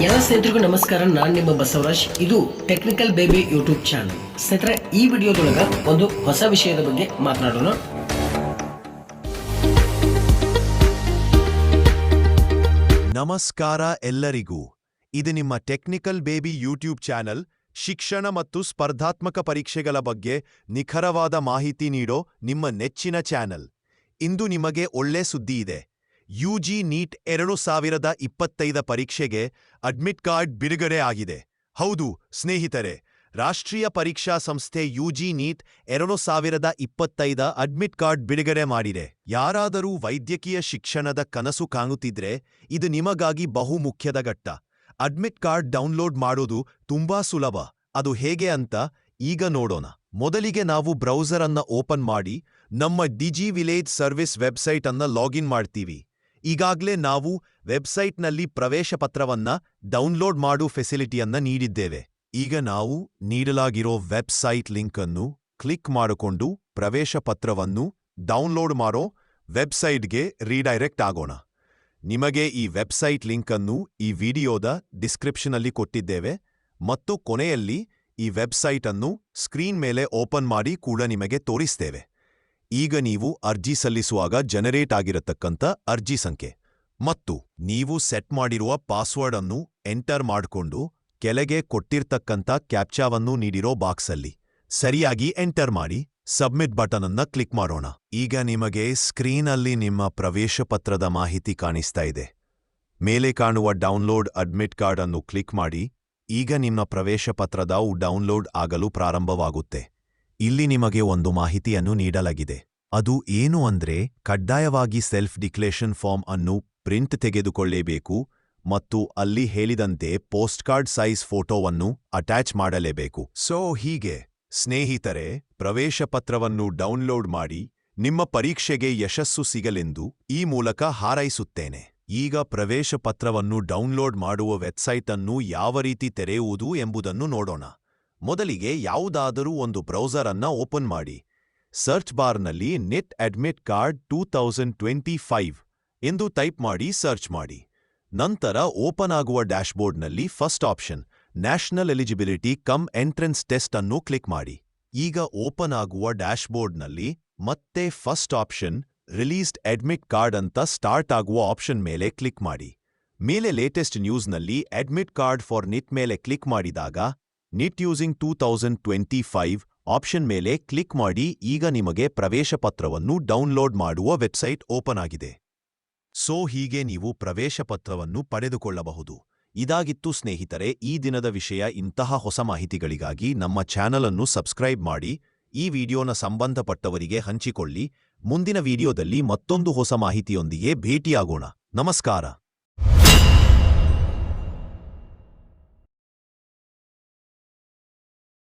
ಎಲ್ಲ ಸ್ನೇಹಿತರಿಗೂ ನಮಸ್ಕಾರ, ನಾನು ನಿಮ್ಮ ಬಸವರಾಜ್. ಇದು ಟೆಕ್ನಿಕಲ್ ಬೇಬಿ ಯೂಟ್ಯೂಬ್ ಚಾನಲ್ ಸ್ನೇಹಿತರೆ, ಈ ವಿಡಿಯೋದೊಳಗ ಒಂದು ಹೊಸ ವಿಷಯದ ಬಗ್ಗೆ ಮಾತನಾಡೋಣ. ನಮಸ್ಕಾರ ಎಲ್ಲರಿಗೂ. ಇದು ನಿಮ್ಮ ಟೆಕ್ನಿಕಲ್ ಬೇಬಿ ಯೂಟ್ಯೂಬ್ ಚಾನಲ್ ಶಿಕ್ಷಣ ಮತ್ತು ಸ್ಪರ್ಧಾತ್ಮಕ ಪರೀಕ್ಷೆಗಳ ಬಗ್ಗೆ ನಿಖರವಾದ ಮಾಹಿತಿ ನೀಡೋ ನಿಮ್ಮ ನೆಚ್ಚಿನ ಚಾನಲ್ ಇಂದು ನಿಮಗೆ ಒಳ್ಳೆ ಸುದ್ದಿ ಇದೆ. ಯುಜಿ ನೀಟ್ ಎರಡು ಸಾವಿರದ ಇಪ್ಪತ್ತೈದ ಪರೀಕ್ಷೆಗೆ ಅಡ್ಮಿಟ್ ಕಾರ್ಡ್ ಬಿಡುಗಡೆ ಆಗಿದೆ. ಹೌದು, ಸ್ನೇಹಿತರೆ, ರಾಷ್ಟ್ರೀಯ ಪರೀಕ್ಷಾ ಸಂಸ್ಥೆ ಯುಜಿ ನೀಟ್ ಎರಡು ಸಾವಿರದ ಇಪ್ಪತ್ತೈದ ಅಡ್ಮಿಟ್ ಕಾರ್ಡ್ ಬಿಡುಗಡೆ ಮಾಡಿದೆ. ಯಾರಾದರೂ ವೈದ್ಯಕೀಯ ಶಿಕ್ಷಣದ ಕನಸು ಕಾಣುತ್ತಿದ್ರೆ ಇದು ನಿಮಗಾಗಿ ಬಹು ಮುಖ್ಯದ ಘಟ್ಟ. ಅಡ್ಮಿಟ್ ಕಾರ್ಡ್ ಡೌನ್ಲೋಡ್ ಮಾಡೋದು ತುಂಬಾ ಸುಲಭ. ಅದು ಹೇಗೆ ಅಂತ ಈಗ ನೋಡೋಣ. ಮೊದಲಿಗೆ ನಾವು ಬ್ರೌಸರ್ ಅನ್ನ ಓಪನ್ ಮಾಡಿ ನಮ್ಮ ಡಿಜಿ ವಿಲೇಜ್ ಸರ್ವಿಸ್ ವೆಬ್ಸೈಟ್ ಅನ್ನ ಲಾಗಿನ್ ಮಾಡ್ತೀವಿ. ಈಗಾಗಲೇ ನಾವು ವೆಬ್ಸೈಟ್ನಲ್ಲಿ ಪ್ರವೇಶ ಪತ್ರವನ್ನ ಡೌನ್ಲೋಡ್ ಮಾಡು ಫೆಸಿಲಿಟಿಯನ್ನ ನೀಡಿದ್ದೇವೆ. ಈಗ ನಾವು ನೀಡಲಾಗಿರೋ ವೆಬ್ಸೈಟ್ ಲಿಂಕ್ ಅನ್ನು ಕ್ಲಿಕ್ ಮಾಡಿಕೊಂಡು ಪ್ರವೇಶ ಪತ್ರವನ್ನು ಡೌನ್ಲೋಡ್ ಮಾಡೋ ವೆಬ್ಸೈಟ್ಗೆ ರೀಡೈರೆಕ್ಟ್ ಆಗೋಣ. ನಿಮಗೆ ಈ ವೆಬ್ಸೈಟ್ ಲಿಂಕ್ ಅನ್ನು ಈ ವಿಡಿಯೋದ ಡಿಸ್ಕ್ರಿಪ್ಷನಲ್ಲಿ ಕೊಟ್ಟಿದ್ದೇವೆ ಮತ್ತು ಕೊನೆಯಲ್ಲಿ ಈ ವೆಬ್ಸೈಟ್ ಅನ್ನು ಸ್ಕ್ರೀನ್ ಮೇಲೆ ಓಪನ್ ಮಾಡಿ ಕೂಡ ನಿಮಗೆ ತೋರಿಸ್ತೇವೆ. ಈಗ ನೀವು ಅರ್ಜಿ ಸಲ್ಲಿಸುವಾಗ ಜನರೇಟ್ ಆಗಿರತಕ್ಕಂಥ ಅರ್ಜಿ ಸಂಖ್ಯೆ. ಮತ್ತು ನೀವು ಸೆಟ್ ಮಾಡಿರುವ ಪಾಸ್ವರ್ಡ್ ಅನ್ನು ಎಂಟರ್ ಮಾಡಿಕೊಂಡು ಕೆಳಗೆ ಕೊಟ್ಟಿರ್ತಕ್ಕಂಥ ಕ್ಯಾಪ್ಚಾವನ್ನು ನೀಡಿರೋ ಬಾಕ್ಸಲ್ಲಿ ಸರಿಯಾಗಿ ಎಂಟರ್ ಮಾಡಿ ಸಬ್ಮಿಟ್ ಬಟನ್ ಅನ್ನ ಕ್ಲಿಕ್ ಮಾಡೋಣ. ಈಗ ನಿಮಗೆ ಸ್ಕ್ರೀನಲ್ಲಿ ನಿಮ್ಮ ಪ್ರವೇಶ ಪತ್ರದ ಮಾಹಿತಿ ಕಾಣಿಸ್ತಾ ಇದೆ. ಮೇಲೆ ಕಾಣುವ ಡೌನ್ಲೋಡ್ ಅಡ್ಮಿಟ್ ಕಾರ್ಡ್ ಅನ್ನು ಕ್ಲಿಕ್ ಮಾಡಿ ಈಗ ನಿಮ್ಮ ಪ್ರವೇಶ ಪತ್ರದ ಡೌನ್ಲೋಡ್ ಆಗಲು ಪ್ರಾರಂಭವಾಗುತ್ತೆ. ಇಲ್ಲಿ ನಿಮಗೆ ಒಂದು ಮಾಹಿತಿಯನ್ನು ನೀಡಲಾಗಿದೆ. ಅದು ಏನು ಅಂದ್ರೆ, ಕಡ್ಡಾಯವಾಗಿ ಸೆಲ್ಫ್ ಡಿಕ್ಲೇಷನ್ ಫಾರ್ಮ್ ಅನ್ನು ಪ್ರಿಂಟ್ ತೆಗೆದುಕೊಳ್ಳೇಬೇಕು ಮತ್ತು ಅಲ್ಲಿ ಹೇಳಿದಂತೆ ಪೋಸ್ಟ್ ಕಾರ್ಡ್ ಸೈಜ್ ಫೋಟೋವನ್ನು ಅಟ್ಯಾಚ್ ಮಾಡಲೇಬೇಕು. ಸೊ, ಹೀಗೆ. ಸ್ನೇಹಿತರೆ, ಪ್ರವೇಶ ಪತ್ರವನ್ನು ಡೌನ್ಲೋಡ್ ಮಾಡಿ ನಿಮ್ಮ ಪರೀಕ್ಷೆಗೆ ಯಶಸ್ಸು ಸಿಗಲೆಂದು ಈ ಮೂಲಕ ಹಾರೈಸುತ್ತೇನೆ. ಈಗ ಪ್ರವೇಶ ಪತ್ರವನ್ನು ಡೌನ್ಲೋಡ್ ಮಾಡುವ ವೆಬ್ಸೈಟ್ ಅನ್ನು ಯಾವ ರೀತಿ ತೆರೆಯುವುದು ಎಂಬುದನ್ನು ನೋಡೋಣ. ಮೊದಲಿಗೆ ಯಾವುದಾದರೂ ಒಂದು ಬ್ರೌಸರ್ ಅನ್ನ ಓಪನ್ ಮಾಡಿ. ಸರ್ಚ್ ಬಾರ್ನಲ್ಲಿ NEET admit card two thousand twenty five ಎಂದು ಟೈಪ್ ಮಾಡಿ ಸರ್ಚ್ ಮಾಡಿ. ನಂತರ ಓಪನ್ ಆಗುವ ಡ್ಯಾಶ್ಬೋರ್ಡ್ನಲ್ಲಿ first option national eligibility cum entrance test ಅನ್ನು ಕ್ಲಿಕ್ ಮಾಡಿ. ಈಗ ಓಪನ್ ಆಗುವ ಡ್ಯಾಶ್ಬೋರ್ಡ್ನಲ್ಲಿ ಮತ್ತೆ first option released admit card ಅಂತ ಸ್ಟಾರ್ಟ್ ಆಗುವ ಆಪ್ಷನ್ ಮೇಲೆ ಕ್ಲಿಕ್ ಮಾಡಿ. ಮೇಲೆ ಲೇಟೆಸ್ಟ್ ನ್ಯೂಸ್ನಲ್ಲಿ ಅಡ್ಮಿಟ್ ಕಾರ್ಡ್ ಫಾರ್ ನಿಟ್ ಮೇಲೆ ಕ್ಲಿಕ್ ಮಾಡಿದಾಗ NEET using two thousand twenty five option ಮೇಲೆ ಕ್ಲಿಕ್ ಮಾಡಿ ಈಗ ನಿಮಗೆ ಪ್ರವೇಶ ಪತ್ರವನ್ನು ಡೌನ್ಲೋಡ್ ಮಾಡುವ ವೆಬ್ಸೈಟ್ ಓಪನ್ ಆಗಿದೆ. ಸೊ ಹೀಗೆ ನೀವು ಪ್ರವೇಶ ಪತ್ರವನ್ನು ಪಡೆದುಕೊಳ್ಳಬಹುದು. ಇದಾಗಿತ್ತು ಸ್ನೇಹಿತರೆ, ಈ ದಿನದ ವಿಷಯ ಇಂತಹ ಹೊಸ ಮಾಹಿತಿಗಳಿಗಾಗಿ ನಮ್ಮ ಚಾನಲ್ ಅನ್ನು ಸಬ್ಸ್ಕ್ರೈಬ್ ಮಾಡಿ, ಈ ವಿಡಿಯೋನ ಸಂಬಂಧಪಟ್ಟವರಿಗೆ ಹಂಚಿಕೊಳ್ಳಿ. ಮುಂದಿನ ವಿಡಿಯೋದಲ್ಲಿ ಮತ್ತೊಂದು ಹೊಸ ಮಾಹಿತಿಯೊಂದಿಗೆ ಭೇಟಿಯಾಗೋಣ. ನಮಸ್ಕಾರ.